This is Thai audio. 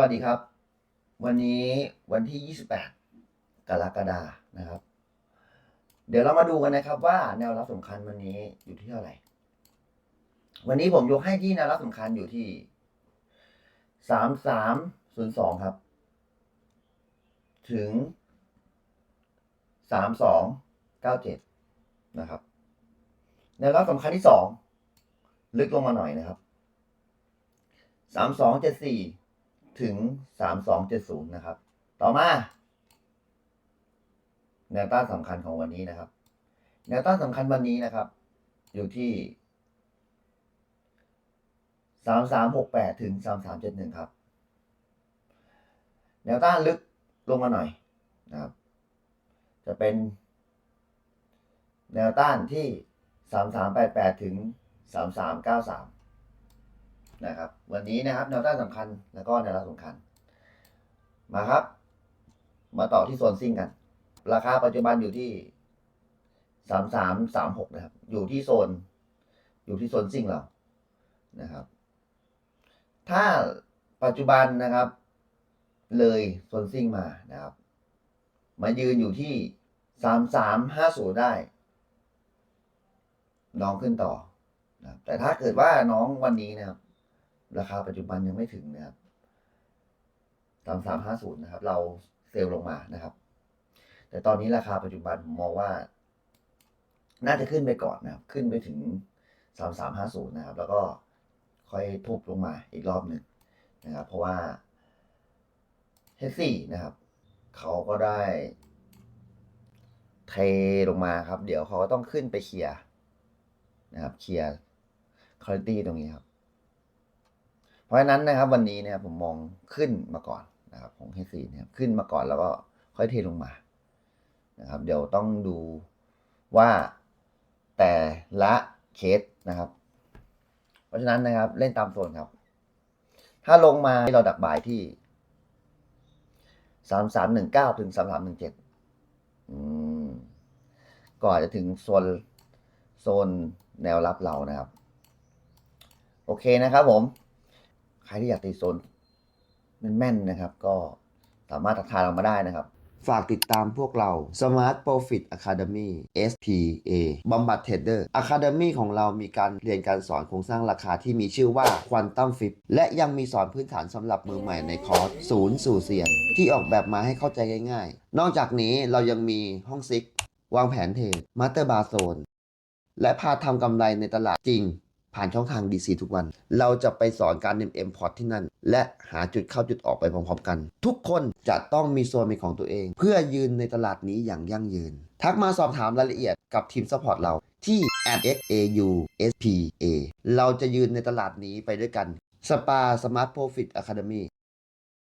วัสดีครับ วันนี้วันที่ 28 กรกฎานะครับ เดี๋ยวเรามาดูกันนะครับว่าแนวรับสำคัญวันนี้อยู่ที่เท่าไหร่ วันนี้ผมยกให้ที่แนวรับสำคัญอยู่ที่ 3302 ครับ ถึง 3297 นะครับ แนวรับสำคัญที่สองลึกลงมาหน่อยนะครับ 3274 ถึง 3270 นะครับ ต่อมา แนวต้านสำคัญของวันนี้นะครับ แนวต้านสำคัญวันนี้นะครับ อยู่ที่ 3368 ถึง 3371 ครับ แนวต้านลึกลงมาหน่อยนะครับ จะเป็น แนวต้านที่ 3388 ถึง 3393 นะครับ วันนี้นะครับแนวต้านสำคัญแล้วก็แนวรับสำคัญ มาครับ มาต่อที่โซนซิ่งกัน ราคาปัจจุบันอยู่ที่3336นะครับ อยู่ที่โซน อยู่ที่โซนซิ่งเรานะครับ ถ้าปัจจุบันนะครับ เลยโซนซิ่งมานะครับ มายืนอยู่ที่3350ได้ น้องขึ้นต่อนะแต่ถ้าเกิดว่าน้องวันนี้นะครับ ราคาปัจจุบันยังไม่ถึงนะครับตามสามห้าศูนย์นะครับ เราเซลล์ลงมานะครับ แต่ตอนนี้ราคาปัจจุบันมองว่า น่าจะขึ้นไปก่อนนะครับ ขึ้นไปถึงสามสามห้าศูนย์นะครับ แล้วก็ค่อยทุบลงมาอีกรอบหนึ่งนะครับ เพราะว่าเฮซี่นะครับเขาก็ได้เทลงมาครับ เดี๋ยวเขาก็ต้องขึ้นไปเคลียร์นะครับ เคลียร์คุณภาพตรงนี้ครับ เพราะฉะนั้นนะครับวันนี้นะครับผมมองขึ้นมาก่อนนะครับของเฮซีนะครับขึ้นมาก่อนแล้วก็ค่อยเทลงมานะครับเดี๋ยวต้องดูว่าแต่ละเคสนะครับ เพราะฉะนั้นนะครับเล่นตามโซนครับ ถ้าลงมาเราดักบายที่สามสามหนึ่งเก้าถึงสามสามหนึ่งเจ็ดก่อนจะถึงโซนโซนแนวรับเรานะครับ โอเคนะครับผม ใครที่อยากตีโซนแม่นๆนะครับ ก็สามารถทักทายเรามาได้นะครับ ฝากติดตามพวกเรา Smart Profit Academy SPA บำบัดเทรดเดอร์ Academy ของเรามีการเรียนการสอนโครงสร้างราคาที่มีชื่อว่า Quantum Flip และยังมีสอนพื้นฐานสำหรับมือใหม่ในคอร์สศูนย์สู่เซียน ที่ออกแบบมาให้เข้าใจง่ายๆ นอกจากนี้เรายังมีห้องซิก วางแผนเทรดมาสเตอร์บาโซนและพาทำกำไรในตลาดจริง ผ่านช่องทาง DC ทุกวัน เราจะไปสอนการเอ็มพอร์ตที่นั่น และหาจุดเข้าจุดออกไปพร้อมๆกัน ทุกคนจะต้องมีโซนเป็นของตัวเอง เพื่อยืนในตลาดนี้อย่างยั่งยืน ทักมาสอบถามรายละเอียดกับทีมซัพพอร์ตเราที่ @xauspa เราจะยืนในตลาดนี้ไปด้วยกันสปาสมาร์ทโปรฟิตอะคาเดมี